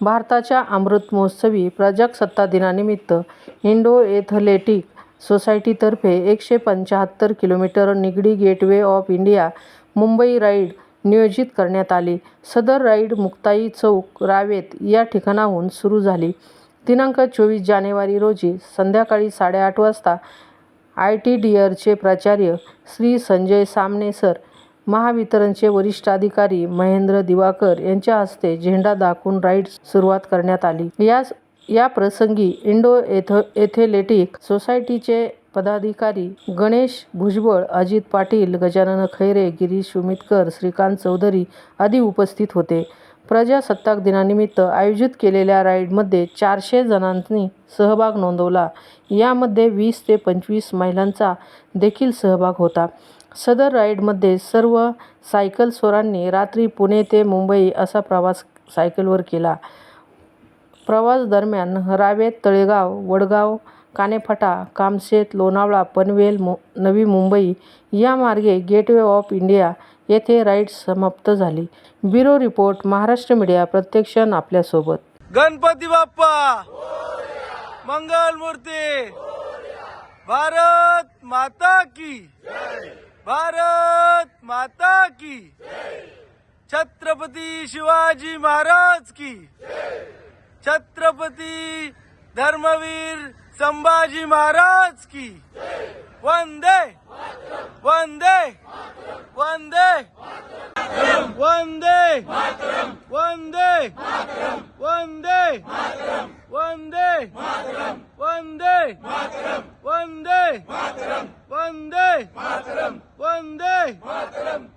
भारताच्या अमृत महोत्सवी दिनानिमित्त इंडो एथलेटिक सोसायटीतर्फे एकशे पंच्याहत्तर kilometre Nigdi gateway of India Mumbai ride नियोजित करण्यात आली. सदर राईड मुक्ताई चौक, रावेत या ठिकाणाहून सुरू झाली. दिनांक चोवीस जानेवारी रोजी संध्याकाळी साडेआठ वाजता आय टी आयटीडीएरचे प्राचार्य श्री. संजय सामने सर, महावितरणचे वरिष्ठ अधिकारी महेंद्र दिवाकर यांच्या हस्ते झेंडा दाखवून राईड सुरुवात करण्यात आली. या या प्रसंगी इंडो एथ एथेलेटिक सोसायटीचे पदाधिकारी गणेश भुजबळ, अजित पाटील, गजानन खैरे, गिरीश उमितकर, श्रीकांत चौधरी आदी उपस्थित होते. प्रजासत्ताक दिनानिमित्त आयोजित केलेल्या राईडमध्ये चारशे जणांनी सहभाग नोंदवला. यामध्ये वीस ते पंचवीस महिलांचा देखील सहभाग होता. सदर राईडमध्ये सर्व सायकलस्वारांनी रात्री पुणे ते मुंबई असा प्रवास सायकलवर केला. प्रवास दरम्यान रावेत, तळेगाव, वडगाव, कानेफाटा, कामशेत, लोणावळा, पनवेल, मु नवी मुंबई या मार्गे गेटवे ऑफ इंडिया येथे राईड समाप्त झाली. ब्युरो रिपोर्ट, महाराष्ट्र मीडिया प्रत्यक्षण आपल्यासोबत. गणपती बाप्पा मंगल मूर्ती भारत माता की भारत माता की छत्रपती शिवाजी महाराज की छत्रपती धर्मवीर संभाजी महाराज की वंदे वंदे वंदे वंदे वंदे वंदे वंदे वंदे वंदे वंदे محترم.